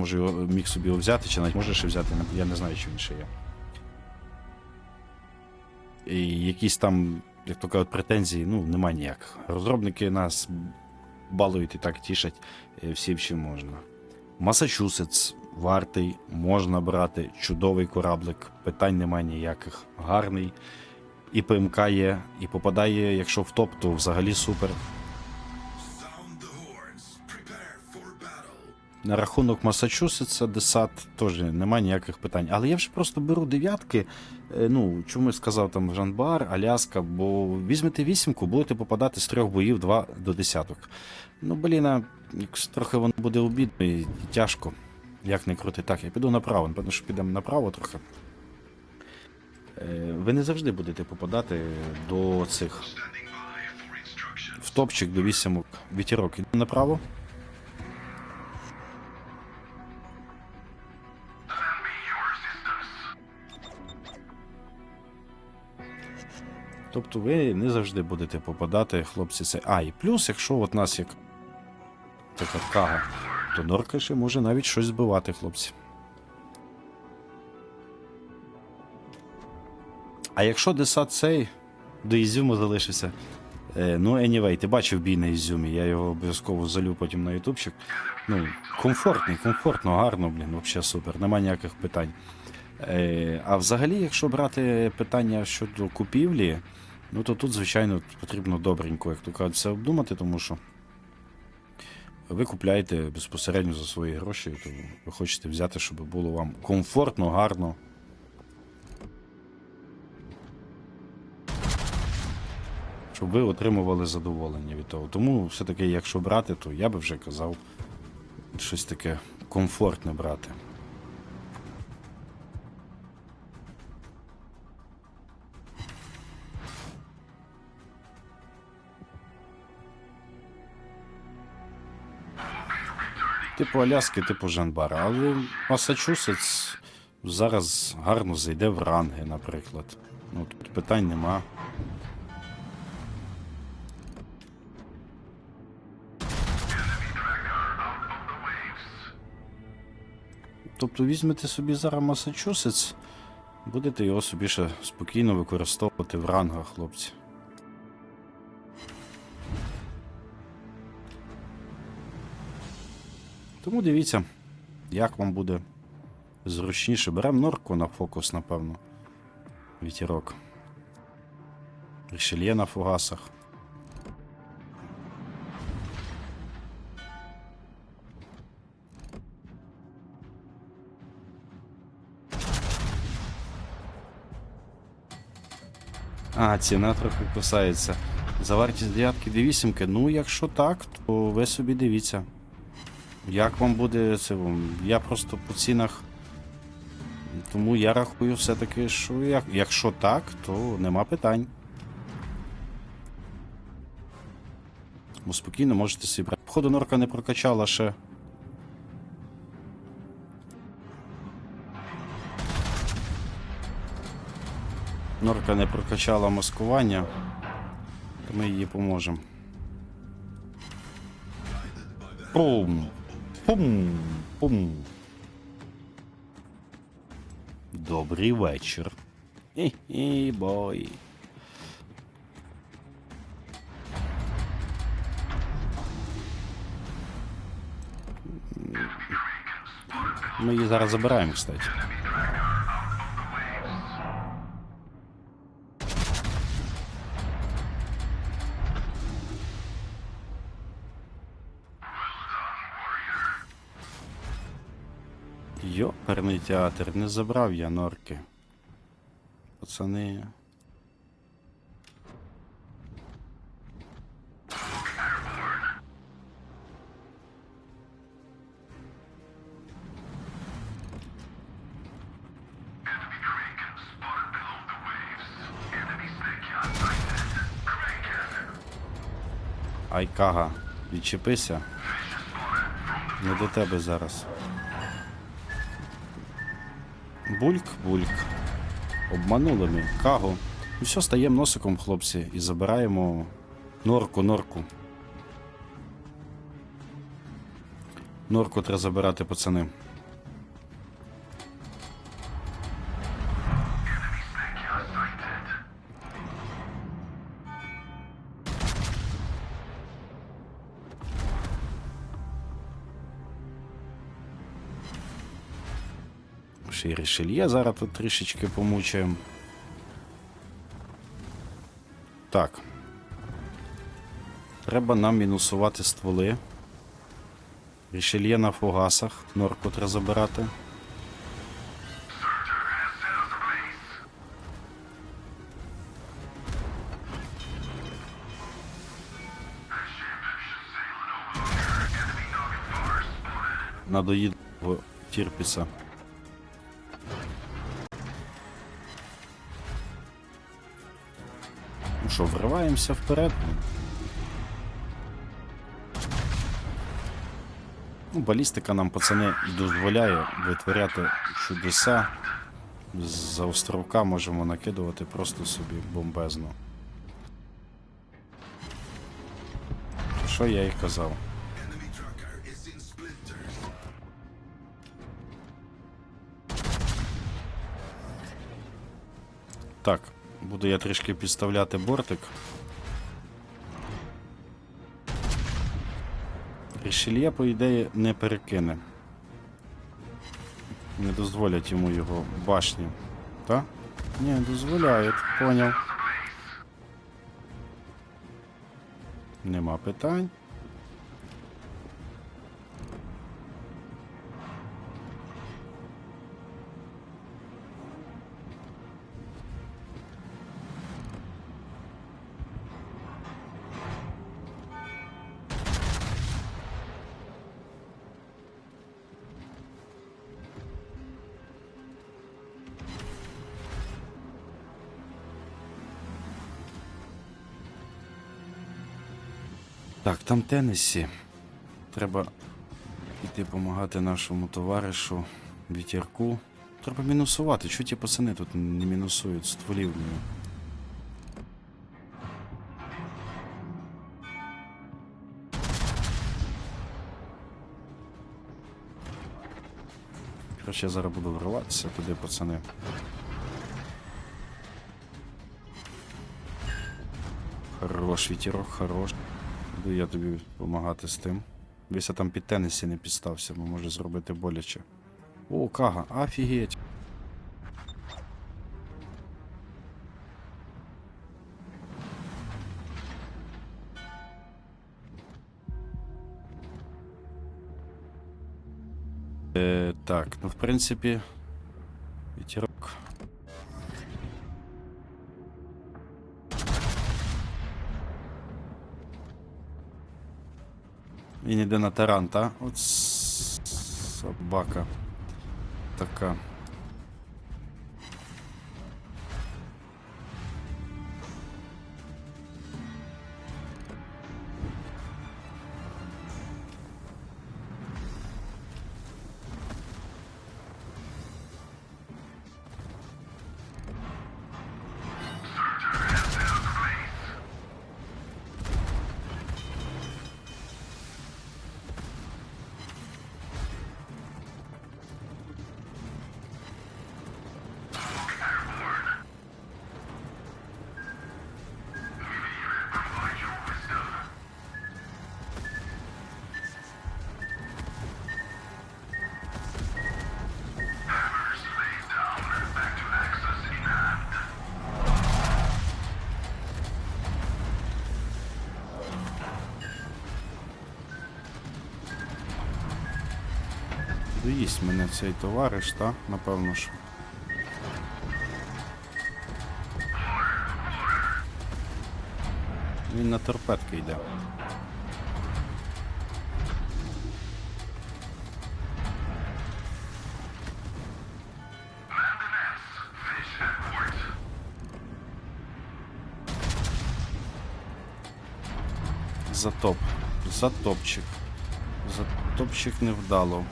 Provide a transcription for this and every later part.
може його міг собі взяти, чи навіть може ще взяти, я не знаю, чи він ще є. І якісь там, як то кажуть, претензії, ну, немає ніяких. Розробники нас балують і так тішать е, всім, чим можна. Масачусетс вартий, можна брати, чудовий кораблик, питань немає ніяких. Гарний. І ПМК є, і попадає, якщо в топ, то взагалі супер. На рахунок Масачусетса, Десат теж немає ніяких питань. Але я вже просто беру дев'ятки. е, Ну, чому я сказав там Жанбар, Аляска, бо візьмете вісімку, будете попадати з трьох боїв два до десяток. Ну, блін, трохи воно буде обідно і тяжко. Як не крути. Так, я піду направо, напевно, що підемо направо трохи. Е, Ви не завжди будете попадати до цих в топчик до вісімок вітірок. Іду направо. Тобто ви не завжди будете попадати, хлопці, це. А, і плюс, якщо от нас як така кага, то норка ще може навіть щось збивати, хлопці. А якщо десат цей до Ізюму залишився. Е, ну, anyway, ти бачив бій на Ізюмі, я його обов'язково залю потім на ютубчик. Ну, комфортний, комфортно, гарно, блін, взагалі супер, нема ніяких питань. Е, а взагалі, якщо брати питання щодо купівлі, ну то тут, звичайно, потрібно добренько, як то кажуть, все обдумати, тому що ви купляєте безпосередньо за свої гроші, то ви хочете взяти, щоб було вам комфортно, гарно. Щоб ви отримували задоволення від того. Тому все-таки, якщо брати, то я би вже казав щось таке комфортне брати. Типу Аляски, типу Жанбара. Але Масачусетс зараз гарно зайде в ранги, наприклад. Ну, тут питань нема. Тобто візьмете собі зараз Масачусетс, будете його собі ще спокійно використовувати в рангах, хлопці. Тому дивіться, як вам буде зручніше. Беремо норку на фокус, напевно. Вітірок. Рішельє на фугасах. А, ціна трохи кусається. За вартість дев'ятки до вісімки. Ну, якщо так, то ви собі дивіться. Як вам буде це? Я просто по цінах. Тому я рахую все-таки, що як, якщо так, то нема питань. Бо спокійно можете собі брати. Походу, норка не прокачала ще. Норка не прокачала маскування, ми їй поможемо. Пум. Пум. Пум. Добрий вечір. Хі-хі, бой. Ми її зараз забираємо, кстати. Йоперний театр, не забрав я норки. Пацани. Ай, кага, відчепися. Не до тебе зараз. Бульк, бульк. Обманули ми кагу. І все, стаємо носиком, хлопці, і забираємо норку, норку. Норку треба забирати, пацани. Рішельє зараз тут трішечки помучаємо. Так. Треба нам мінусувати стволи. Рішельє на фугасах. Норку треба забирати. Надоїд Тірпіса. Що, вриваємося вперед. Ну, балістика нам, пацани, дозволяє витворяти чудеса. З островка можемо накидувати просто собі бомбезно. Що я і казав. Так, буду я трішки підставляти бортик. Рішельє, по ідеї, не перекине. Не дозволять йому його башні. Так? Ні, дозволяють, поняв. Нема питань. Так, там Теннессі. Треба йти допомагати нашому товаришу вітірку. Треба мінусувати. Чого ті пацани тут не мінусують стволів? блін? Короче, я зараз буду вриватися туди, пацани. Хорош, вітерок, хорош. Буду я тобі допомагати з тим. Дивися там під тенісі не підстався, бо може зробити боляче. О, кага, офігеть. Е, так, ну в принципі. Він іде на таран, та? От собака. Така. Доїсть мене цей товариш, та? Напевно ж. Він на торпедки йде. Затоп. Затопчик. Затопчик невдало.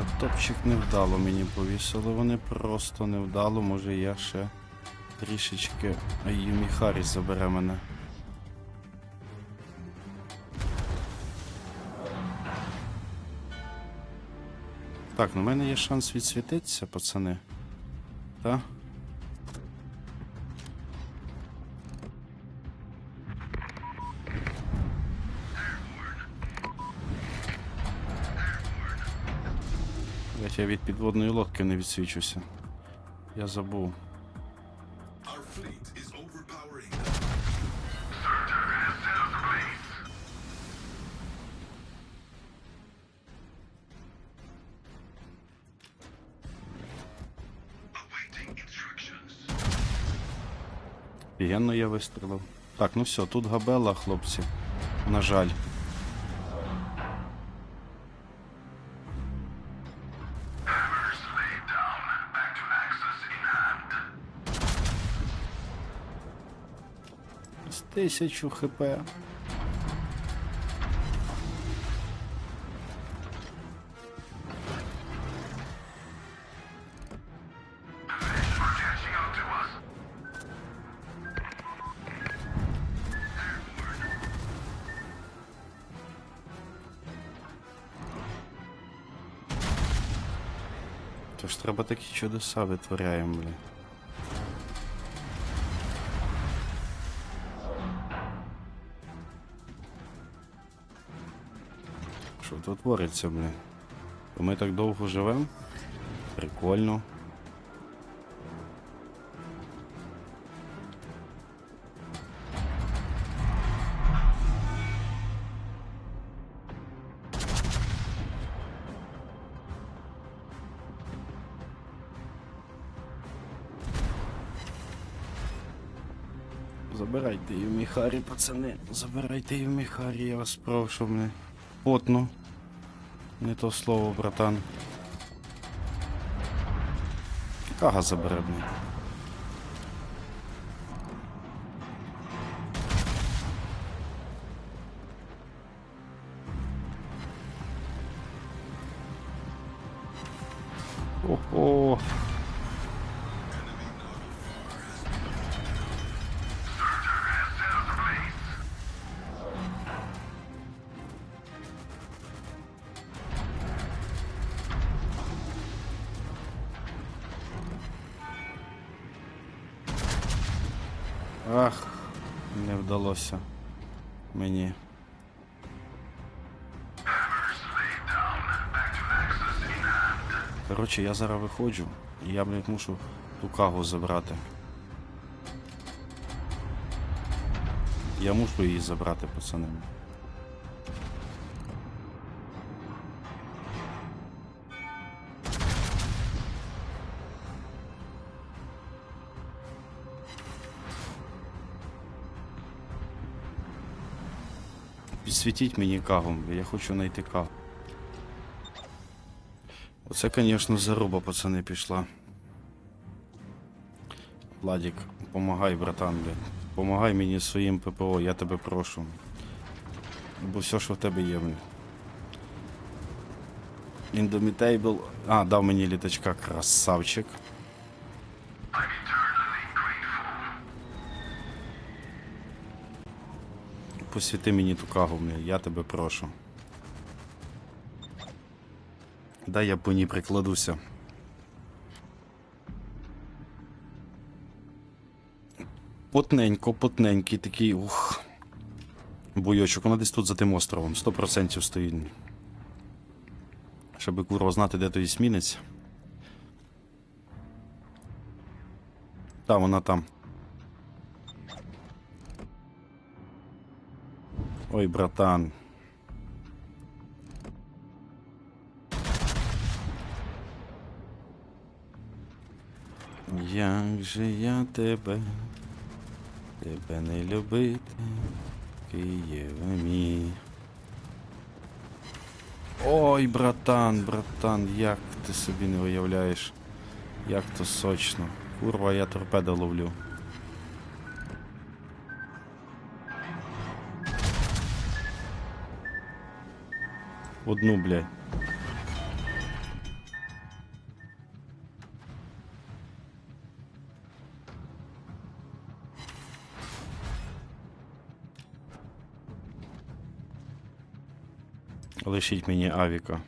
Затопчик невдало мені повісили, вони просто невдало, може я ще трішечки Юмі Харріс забере мене. Так, ну в мене є шанс відсвітитися, пацани. Так? Блять, я від підводної лодки не відсвічуся. Я забув. Пігенно я вистрілив. Так, ну все, тут габела, хлопці. На жаль. З тисячу хп. Тож треба такі чудеса витворяємо, блін. Тут твориться, блін? То Ми так довго живемо? Прикольно. Забирайте її в Міхарі, пацани. Забирайте її в Міхарі, я вас прошу, мене. Потно. Не то слово, братан. Кага забере, блін. Ах, не вдалося мені. Коротше, я зараз виходжу, і я, блядь, мушу ту кагу забрати. Я мушу її забрати, пацани. Підсвітіть мені бля, я хочу знайти кагу. Оце, звісно, заруба, пацани, пішла. Владік, помагай, братан, бля. Помагай мені своїм ППО, я тебе прошу. Бо все, що в тебе є, бля. Indomitable. А, дав мені літачка, красавчик. Посвіти мені ту кагу, я тебе прошу. Дай я по ній прикладуся. Потненько, потненький такий, ух. Бойочок, вона десь тут за тим островом, 100% стоїть. Щоб курва знати, де той смінець. Та, вона там. Ой, братан. Як же я тебе, тебе не любити, Києва мій. Ой, братан, братан, як ти собі не уявляєш, як то сочно. Курва, я торпеда ловлю. Одну, блядь. Лишіть мені авіка.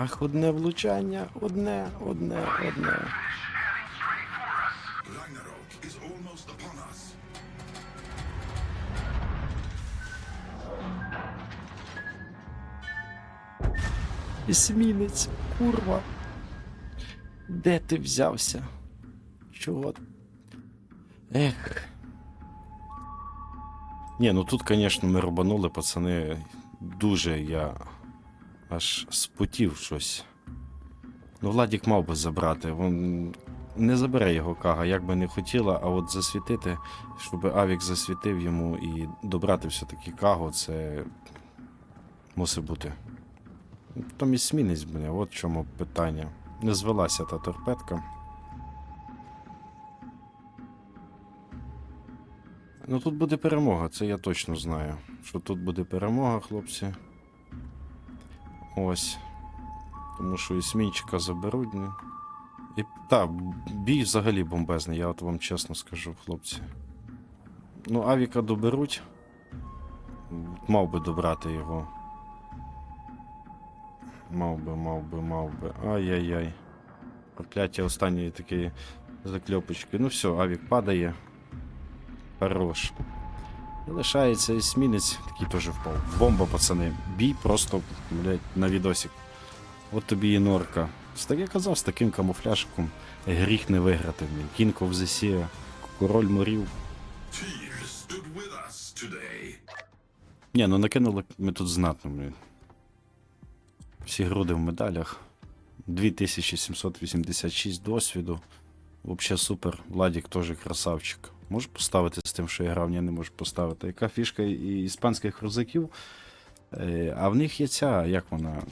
Ах, одне влучання, одне, одне, одне. Есмінець, курва. Де ти взявся? Чого? Ех. Ні, ну тут, звісно, ми рубанули, пацани. Дуже я аж спотів щось. Ну, Владік мав би забрати. Він не забере його кага, як би не хотіла, а от засвітити, щоб Авік засвітив йому і добрати все-таки кагу, це мусить бути. Там і смінець, бля, от в чому питання. Не звелася та торпедка. Ну тут буде перемога, це я точно знаю. Що тут буде перемога, хлопці. Ось. Тому що і смінчика заберуть. Ну. І та, бій взагалі бомбезний, я от вам чесно скажу, хлопці. Ну, Авіка доберуть. Мав би добрати його. Мав би, мав би, мав би. Ай-яй-яй. Прокляття останньої такої закльопочки. Ну все, авік падає. Хорош. І лишається есмінець, такий теж впав. Бомба, пацани. Бій просто, блядь, на відосик. От тобі і норка. Так я казав, з таким камуфляжиком гріх не виграти. King of the Sea, король морів. Ні, ну накинули ми тут знатно, блін. Всі груди в медалях. 2786 досвіду. Вообще супер. Владік теж красавчик. Можу поставити з тим, що я грав, ні, не можу поставити. Яка фішка і іспанських рузаків? Е, А в них є ця, як вона?